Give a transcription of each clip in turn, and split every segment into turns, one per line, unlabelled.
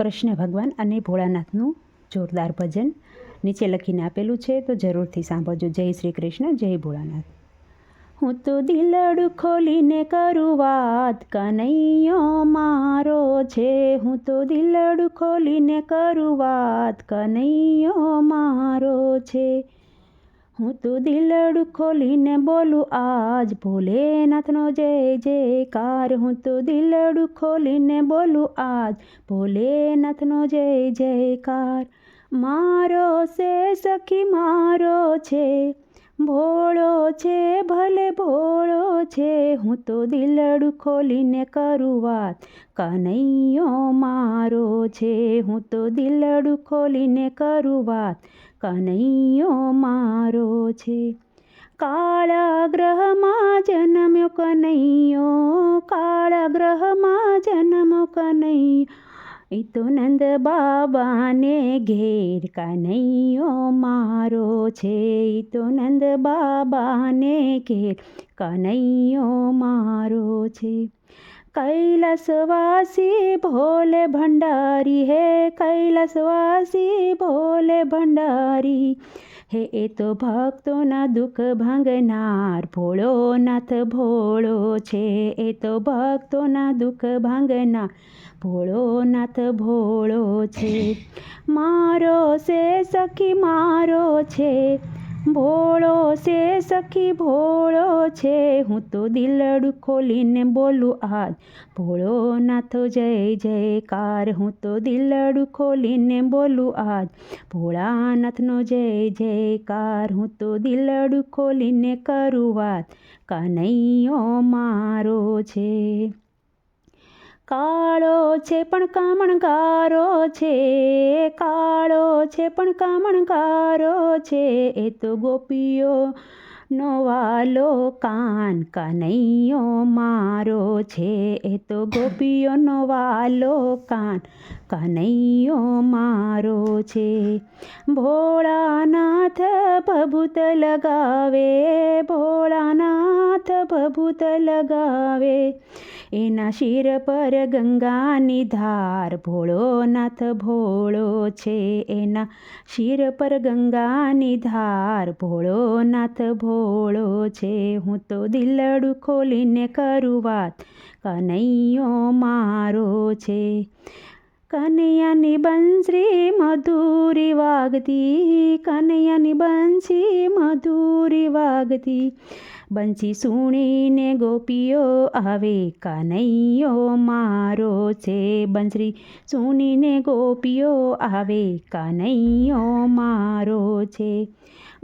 કૃષ્ણ ભગવાન અને ભોળાનાથનું જોરદાર ભજન નીચે લખીને આપેલું છે, તો જરૂરથી સાંભળજો. જય શ્રી કૃષ્ણ, જય ભોળાનાથ. હું તો દિલડું ખોલીને કરું વાત, કનૈયો મારો છે. હું તો દિલડું ખોલીને કરું વાત, કનૈયો મારો છે. હું તો દિલડું ખોલીને બોલું, આજ ભોલેનાથનો જય, જયકાર. હું તો દિલડું ખોલીને બોલું, આજ ભોલેનાથનો જય, જયકાર. મારો છે સખી મારો છે, ભોળો છે, ભલે ભોળો છે. હું તો દિલડું ખોલીને કરું વાત, કનૈયો મારો છે. હું તો દિલડું ખોલીને કરું વાત કનૈયો મારો છે. કાળા ગ્રહમાં જન્મ્યો કનૈયો કાળા ગ્રહમાં જન્મ્યો કનૈયો. એ તો નંદ બાબાને ઘેર કનૈયો મારો છે. એ તો નંદ બાબાને ઘેર કનૈયો મારો છે. કૈલાસવાસી ભોલે ભંડારી હે. કૈલાસવાસી ભોલે ભંડારી હે એ તો ભક્તોના દુઃખ ભાંગનાર ભોળોનાથ ભોળો છે. એ તો ભક્તોના દુઃખ ભાંગનાર ભોળોનાથ ભોળો છે. મારો છે સખી મારો છે. ભોળો છે સખી, ભોળો છે. હું તો દિલડું ખોલીને બોલું આજ. ભોળોનાથ જય, જયકાર. હું તો દિલડું ખોલીને બોલું આજ. ભોળાનાથનો જય, જયકાર. હું તો દિલડું ખોલીને કરું વાત. કનૈયો મારો છે. કાળો છે પણ કામણગારો છે. કાળો છે પણ કામણગારો છે. એ તો ગોપીઓ નો વાલો કાન કનૈયો મારો છે. એ તો ગોપીઓનો વાલો કાન કનૈયો મારો છે. ભોળાનાથ ભભૂત લગાવે. ભોળાનાથ ભભૂત લગાવે. એના શિર પર ગંગાની ધાર ભોળોનાથ ભોળો છે. એના શિર પર ગંગાની ધાર ભોળોનાથ ભોળો છે. હું તો દિલડું ખોલીને કરું વાત, કનૈયો મારો છે. કનૈયાની બંસરી મધુરી વાગતી, કનૈયાની બંસી મધુરી વાગતી. બંસી સુણીને ગોપીઓ, આવે કનૈયો મારો છે? બંસરી સુણીને ગોપીઓ, આવે કનૈયો મારો છે?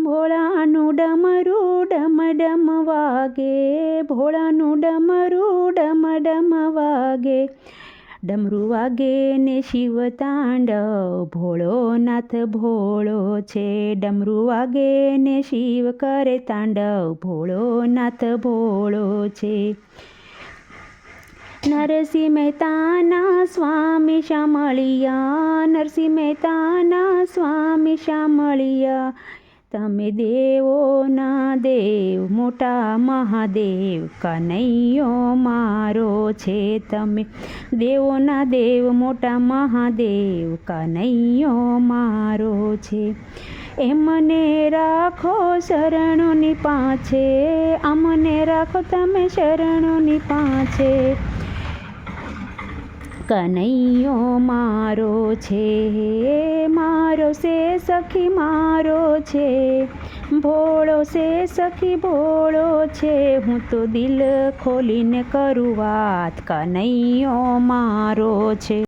ભોળાનું ડમરું ડમ ડમ વાગે, ભોળાનું ડમરું ડમ ડમ વાગે ડમરું વાગે ને શિવ તાંડવ ભોળોનાથ ભોળો છે. ડમરું વાગે ને શિવ કરે તાંડવ ભોળોનાથ ભોળો છે. નરસિંહ મહેતાના સ્વામી શામળિયા નરસિંહ મહેતાના સ્વામી શામળિયા તમે દેવોના દેવ, મોટા મહાદેવ, કનૈયો મારો છે તમે. દેવોના દેવ, મોટા મહાદેવ, કનૈયો મારો છે. એમને રાખો શરણોની પાછે, અમને રાખો તમે શરણોની પાછે. કનૈયો મારો છે, મારો સે સખી મારો છે, ભોળો સે સખી ભોળો છે, હું તો દિલ ખોલીને કરું વાત, કનૈયો મારો છે.